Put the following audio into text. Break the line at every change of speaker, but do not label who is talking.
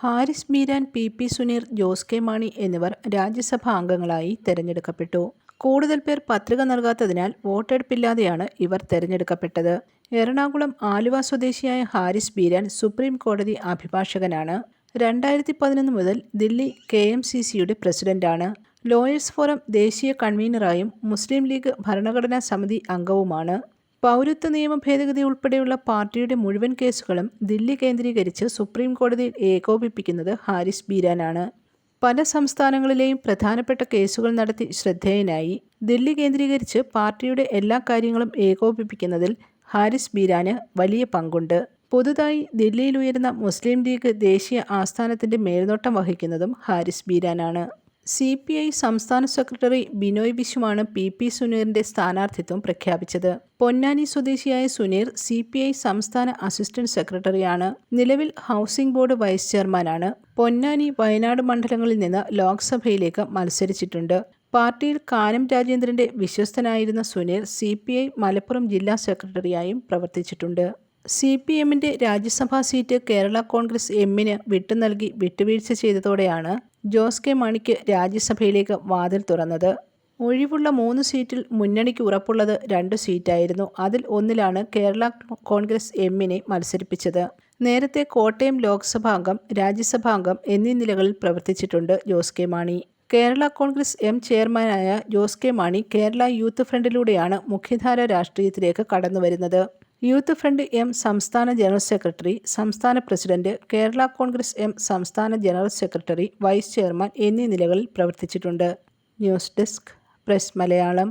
Haris Beeran P P Suneer Jose K Mani എന്നിവർ രാജ്യസഭാ അംഗങ്ങളായി തെരഞ്ഞെടുക്കപ്പെട്ടു. കൂടുതൽ പേർ പത്രിക നൽകാത്തതിനാൽ വോട്ടെടുപ്പില്ലാതെയാണ് ഇവർ തെരഞ്ഞെടുക്കപ്പെട്ടത്. എറണാകുളം ആലുവ സ്വദേശിയായ ഹാരിസ് ബീരാൻ സുപ്രീം കോടതി അഭിഭാഷകനാണ്. രണ്ടായിരത്തി പതിനൊന്ന് മുതൽ ദില്ലി കെ എം സി സിയുടെ പ്രസിഡന്റാണ്. ലോയേഴ്സ് ഫോറം ദേശീയ കൺവീനറായും മുസ്ലിം ലീഗ് ഭരണഘടനാ സമിതി അംഗവുമാണ്. പൗരത്വ നിയമ ഭേദഗതി ഉൾപ്പെടെയുള്ള പാർട്ടിയുടെ മുഴുവൻ കേസുകളും ദില്ലി കേന്ദ്രീകരിച്ച് സുപ്രീം കോടതിയിൽ ഏകോപിപ്പിക്കുന്നത് ഹാരിസ് ബീരാനാണ്. പല സംസ്ഥാനങ്ങളിലെയും പ്രധാനപ്പെട്ട കേസുകൾ നടത്തി ശ്രദ്ധേയനായി. ദില്ലി കേന്ദ്രീകരിച്ച് പാർട്ടിയുടെ എല്ലാ കാര്യങ്ങളും ഏകോപിപ്പിക്കുന്നതിൽ ഹാരിസ് ബീരാന് വലിയ പങ്കുണ്ട്. പുതുതായി ദില്ലിയിൽ ഉയരുന്ന മുസ്ലിം ലീഗ് ദേശീയ ആസ്ഥാനത്തിന്റെ മേൽനോട്ടം വഹിക്കുന്നതും ഹാരിസ് ബീരാനാണ്. സി പി ഐ സംസ്ഥാന സെക്രട്ടറി ബിനോയ് വിശുമാണ് പി പി സുനീറിന്റെ സ്ഥാനാർത്ഥിത്വം പ്രഖ്യാപിച്ചത്. പൊന്നാനി സ്വദേശിയായ സുനീർ സി പി ഐ സംസ്ഥാന അസിസ്റ്റന്റ് സെക്രട്ടറിയാണ്. നിലവിൽ ഹൗസിംഗ് ബോർഡ് വൈസ് ചെയർമാനാണ്. പൊന്നാനി വയനാട് മണ്ഡലങ്ങളിൽ നിന്ന് ലോക്സഭയിലേക്ക് മത്സരിച്ചിട്ടുണ്ട്. പാർട്ടിയിൽ കാനം രാജേന്ദ്രന്റെ വിശ്വസ്തനായിരുന്ന Suneer C P I Malappuram ജില്ലാ സെക്രട്ടറിയായും പ്രവർത്തിച്ചിട്ടുണ്ട്. സി പി എമ്മിന്റെ രാജ്യസഭാ സീറ്റ് കേരള കോൺഗ്രസ് എമ്മിന് വിട്ടു നൽകി വിട്ടുവീഴ്ച ചെയ്തതോടെയാണ് ജോസ് കെ. മാണിക്ക് രാജ്യസഭയിലേക്ക് വാതിൽ തുറന്നത്. ഒഴിവുള്ള മൂന്ന് സീറ്റിൽ മുന്നണിക്ക് ഉറപ്പുള്ളത് രണ്ട് സീറ്റായിരുന്നു. അതിൽ ഒന്നിലാണ് കേരള കോൺഗ്രസ് എമ്മിനെ മത്സരിപ്പിച്ചത്. നേരത്തെ കോട്ടയം ലോക്സഭാംഗം രാജ്യസഭാംഗം എന്നീ നിലകളിൽ പ്രവർത്തിച്ചിട്ടുണ്ട് ജോസ് കെ. മാണി. കേരള കോൺഗ്രസ് എം ചെയർമാനായ ജോസ് കെ. മാണി കേരള യൂത്ത് ഫ്രണ്ടിലൂടെയാണ് മുഖ്യധാര രാഷ്ട്രീയത്തിലേക്ക് കടന്നുവരുന്നത്. യൂത്ത് ഫ്രണ്ട് എം സംസ്ഥാന ജനറൽ സെക്രട്ടറി സംസ്ഥാന പ്രസിഡന്റ് കേരള കോൺഗ്രസ് എം സംസ്ഥാന ജനറൽ സെക്രട്ടറി വൈസ് ചെയർമാൻ എന്നീ നിലകളിൽ പ്രവർത്തിച്ചിട്ടുണ്ട്. News desk press Malayalam.